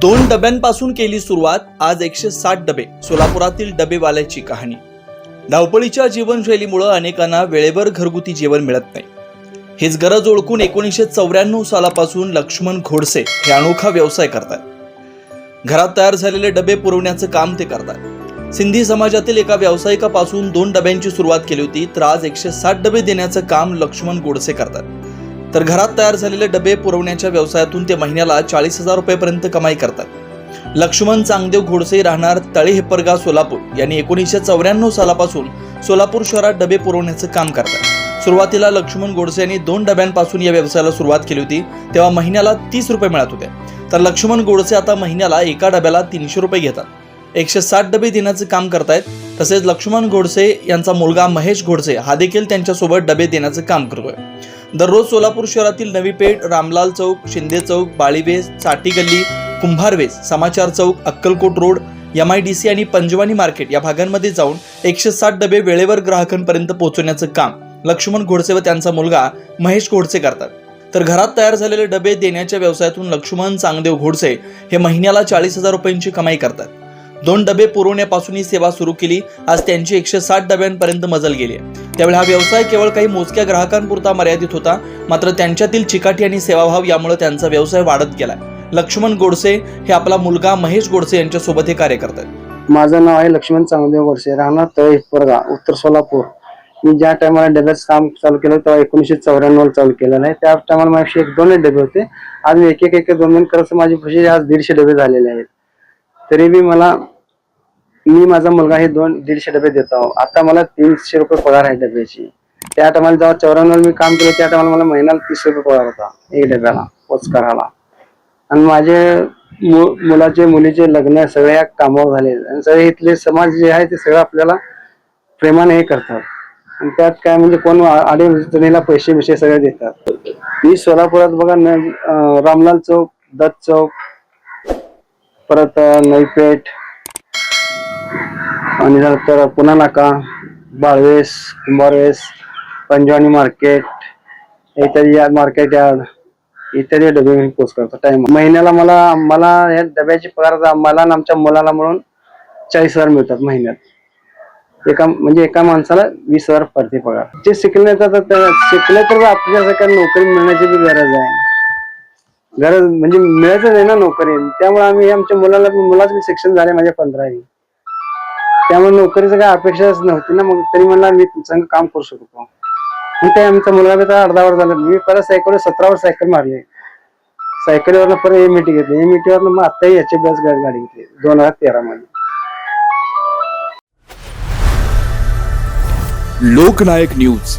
दोन डब्यांपासून केली सुरुवात आज एकशे साठ डबे सोलापुरातील डबेवाल्याची कहाणी. धावपळीच्या जीवनशैलीमुळं अनेकांना वेळेवर घरगुती जेवण मिळत नाही. हीच गरज ओळखून एकोणीसशे चौऱ्याण्णव सालापासून लक्ष्मण घोडसे हे अनोखा व्यवसाय करतात. घरात तयार झालेले डबे पुरवण्याचं काम ते करतात. सिंधी समाजातील एका व्यावसायिकापासून दोन डब्यांची सुरुवात केली होती तर आज एकशे साठ डबे देण्याचं काम लक्ष्मण गोडसे करतात. तर घरात तयार झालेले डबे पुरवण्याच्या व्यवसायातून ते महिन्याला चाळीस हजार रुपयेपर्यंत कमाई करतात. लक्ष्मण चांगदेव घोडसे राहणार तळे हेप्परगा सोलापूर. यांनी एकोणीसशे चौऱ्याण्णव सालापासून सोलापूर शहरात डबे पुरवण्याचं काम करतात. सुरुवातीला लक्ष्मण गोडसे यांनी दोन डब्यांपासून या व्यवसायाला सुरुवात केली होती तेव्हा महिन्याला तीस रुपये मिळत होते. तर लक्ष्मण गोडसे आता महिन्याला एका डब्याला तीनशे रुपये घेतात. एकशे साठ डबे देण्याचं काम करतायत तसेच लक्ष्मण गोडसे यांचा मुलगा महेश गोडसे हा देखील त्यांच्यासोबत डबे देण्याचं काम करतोय. दररोज सोलापूर शहरातील नवी पेठ रामलाल चौक शिंदे चौक Balives Chati Galli Kumbharves Samachar Chowk Akkalkot road M I D C आणि पंजवानी मार्केट या भागांमध्ये जाऊन एकशे साठ डबे वेळेवर ग्राहकांपर्यंत पोहोचवण्याचं काम लक्ष्मण घोडसे व त्यांचा मुलगा महेश घोडसे करतात. तर घरात तयार झालेले डबे देण्याच्या व्यवसायातून लक्ष्मण चांगदेव घोडसे हे महिन्याला चाळीस हजार रुपयांची कमाई करतात. दोन डबे पुरवण्यापासून ही सेवा सुरू केली. आज त्यांची एकशे साठ डब्यांपर्यंत मजल गेली. त्यावेळी हा व्यवसाय केवळ काही मोजक्या ग्राहकांपुरता मर्यादित होता मात्र त्यांच्यातील चिकाटी आणि सेवाभाव यामुळे त्यांचा व्यवसाय वाढत गेला लक्ष्मण गोडसे हे आपला मुलगा महेश गोडसे यांच्यासोबत हे कार्य करतात. माझं नाव आहे लक्ष्मण चांगदेव गोडसे. राहणार तळे उत्तर सोलापूर. मी ज्या टायमाला डब्यात काम चालू केलं तेव्हा एकोणीसशे चौऱ्याण्णव चालू केलेलं आहे त्या टायमाला माझे एक दोन डबे होते. आज मी एक एक एक दोन दोन करत माझी आज दीडशे डबे झालेले आहेत. तरी बी मला मी माझा मुलगा हे दोन दीडशे डबे देतो. आता मला तीनशे रुपये पगार आहे डब्याची. त्या टायमाला जेव्हा चौऱ्याण्णव मी काम केलं त्या टायमाला मला महिन्याला तीस रुपये पगार होता एक डब्याला पोच करायला आणि माझे मु- मुलाचे मुलीचे लग्न सगळ्या कामावर झाले. आणि सगळे इथले समाज जे आहे ते सगळं आपल्याला प्रेमाने हे करतात. आणि त्यात काय म्हणजे कोण अडीला पैसे बिशे सगळे देतात. मी सोलापुरात बघा न रामलाल चौक दत्त चौक परत नईपेठ आणि नंतर पुन्हा नाका बाळवेस कुंभारवेस पंजवानी मार्केट इत्यादी या मार्केट यार्ड इत्यादी डबे मी पोस्ट करतो. टाइम महिन्याला मला मला या डब्याची पगार मला आमच्या मुलाला म्हणून चाळीस हजार मिळतात महिन्यात. एका म्हणजे एका माणसाला वीस हजार पडते पगार. जे शिकले तर शिकले तर आपल्यासारख्या नोकरी मिळण्याची बी गरज आहे गरज म्हणजे मिळतच नाही ना नोकरी. त्यामुळे आम्ही आमच्या मुलाला मुलाचं शिक्षण झाले माझ्या पंधरावी. त्यामुळे नोकरीचं काय अपेक्षाच नव्हती ना मग तरी मला मी तुमचं काम करू शकतो. मग ते आमचा मुलगा बी अर्धा वर झाला. मी परत सायकल सतरा वर सायकल मारली. सायकलीवरनं परत एम टी घेतली. एम वरनं मग आत्ताही याची बस गाडी गाडी घेतली. दोन हजार तेरा मध्ये. लोकनायक न्यूज.